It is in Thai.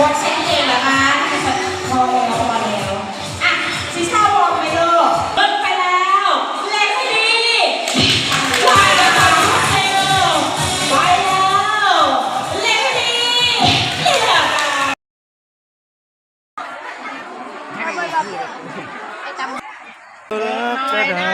วอลเช็คเองละกันพอแล้วพอแล้วอะซิซ่าวอลไปเลยเบิ้ลไปแล้วเล่นให้ดีไปแล้วไปแล้วไปแล้วเล่นให้ดีเล่นแล้วรักจได้